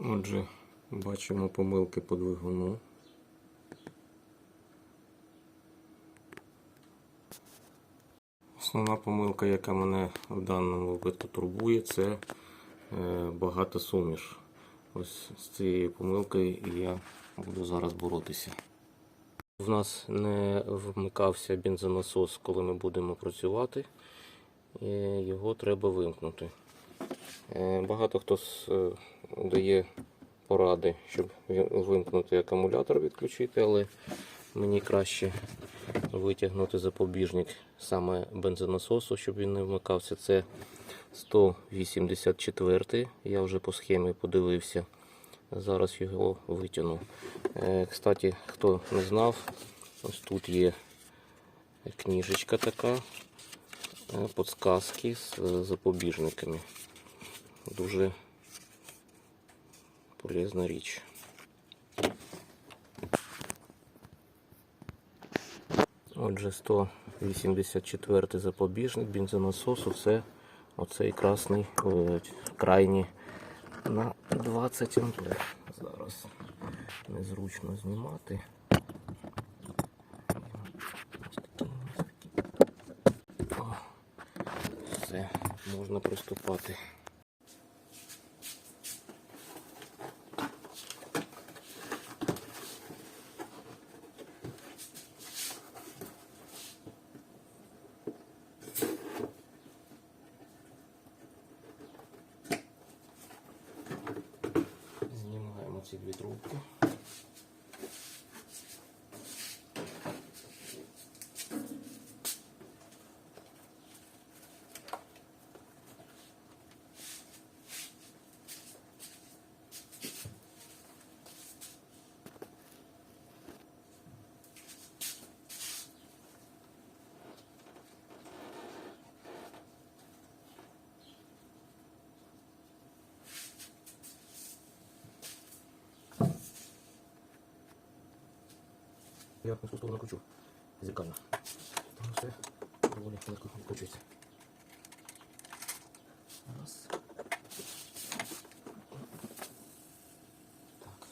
Отже, бачимо помилки по двигуну. Основна помилка, яка мене в даному випадку турбує, це е, багата суміш. Ось з цією помилкою я буду зараз боротися. В нас не вмикався бензонасос, коли ми будемо працювати. Його треба вимкнути. Е, Багато хто с- е, дає поради, щоб вимкнути акумулятор, відключити, але мені краще витягнути запобіжник саме бензонасосу, щоб він не вмикався. Це 184. Я вже по схемі подивився. Зараз його витягну. Е, Кстати, хто не знав, ось тут є книжечка така, е, подсказки з е, запобіжниками. Дуже полезна річ. Отже, 184 запобіжник бензонасосу це оцей красний крайній на 20 ампер. Зараз незручно знімати. Все, можна приступати. 이렇게 Я цю сторону кручу зеркально. Тому все доволі легко відкручується. Раз. Так.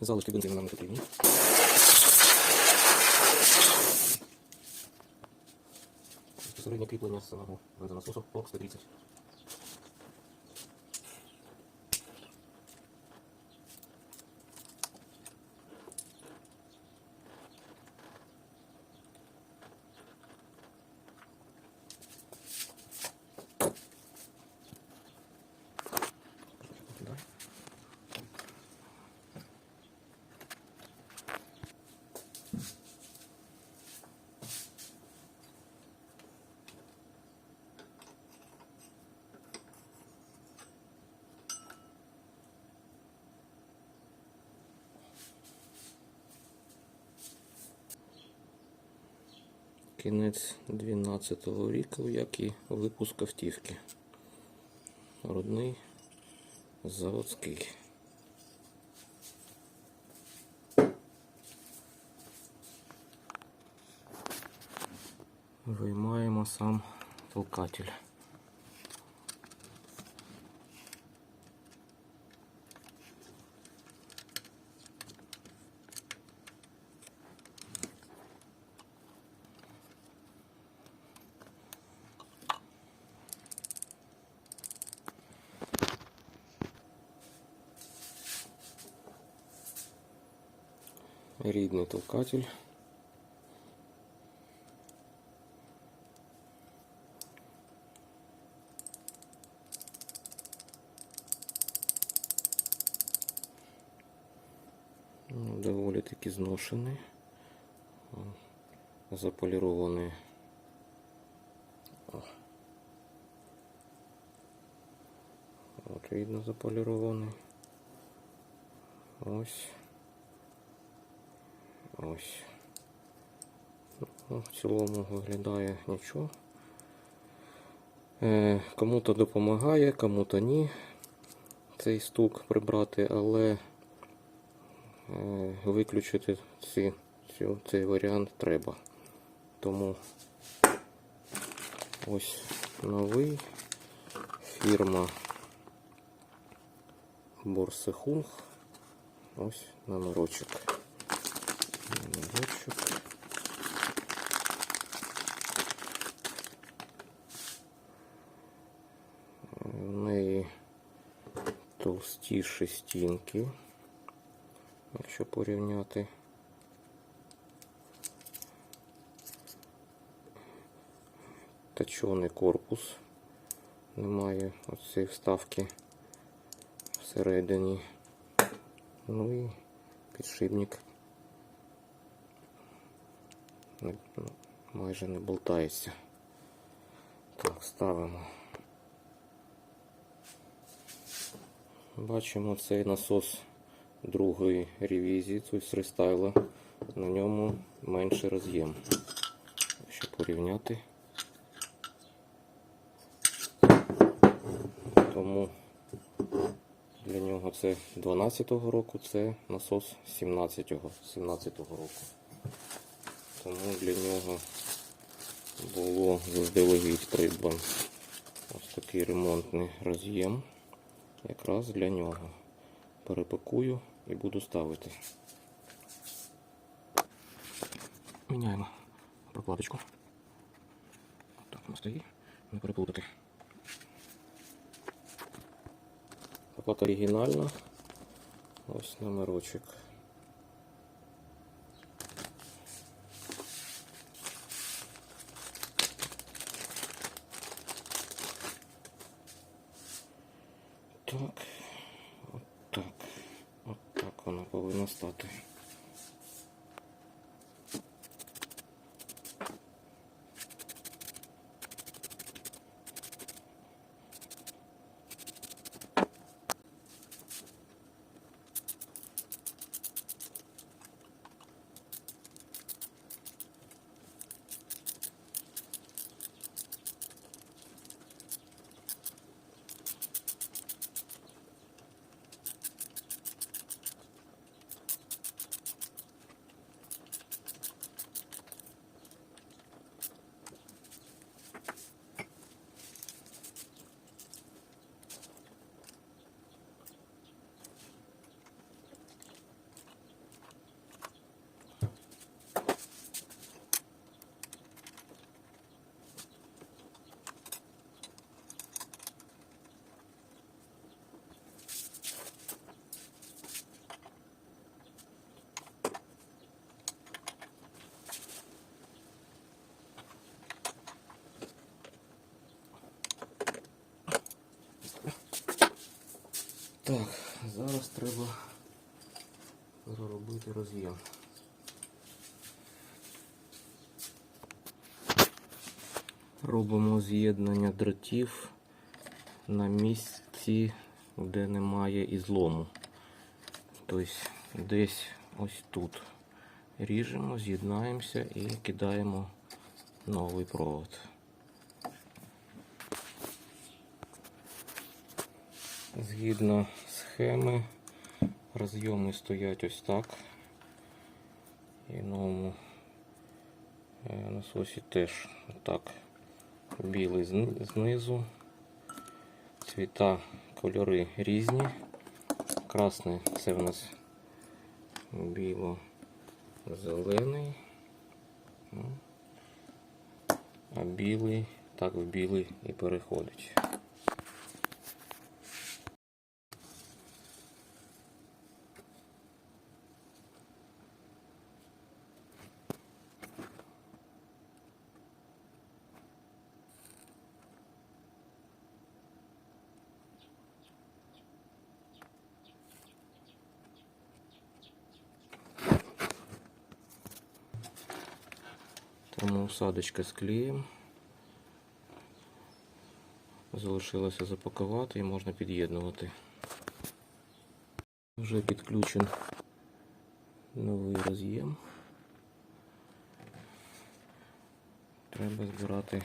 Залишки бензину нам потрібні. Безпосереднє кріплення самого бензонасосу по 130. Кінець 12-го року, як і випуск автівки. Родний заводський. Виймаємо сам толкатель. Рідний толкатель. Ну, Доволі таки зношений. Заполірований. От видно заполірований. Ось. Ось. Ну, в цілому виглядає нічого. Е, кому-то допомагає, кому-то ні. Цей стук прибрати, але е, виключити ці, цю, цей варіант треба. Тому ось новий фірма Борсехунг. Ось номерочок. Номерочок. В неї товстіші стінки, якщо порівняти. Точений корпус. Немає оцієї вставки всередині. Ну і підшипник майже не болтається. Так, ставимо. Бачимо цей насос другої ревізії, з рестайла. На ньому менший роз'єм. Якщо порівняти. Тому для нього це 12-го року, це насос 17-го 17-го року. Тому для нього було заздалегідь придбан ось такий ремонтний роз'єм. Якраз для нього. Перепакую і буду ставити. Міняємо прокладочку. Так вона стоїть, не переплутати. Прокладка оригінальна. Ось номерочок. Так, от так, от так воно повинно стати. Так, зараз треба переробити роз'єм. Робимо з'єднання дротів на місці, де немає ізлому. Тобто десь ось тут. Ріжемо, з'єднаємося і кидаємо новий провод. Згідно схеми, розйоми стоять ось так. І новому е, насосі теж так. Білий знизу. Цвіта, кольори різні. Красний це в нас біло-зелений. Ну, А білий так в білий і переходить. Тому усадочка з клеєм. Залишилося запакувати і можна під'єднувати. Вже підключен новий роз'єм. Треба збирати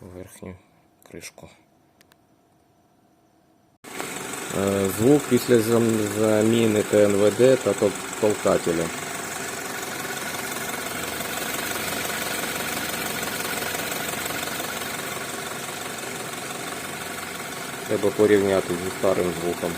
верхню кришку. Е, Звук після заміни ТНВД та толкателя. Треба порівняти зі старим звуком.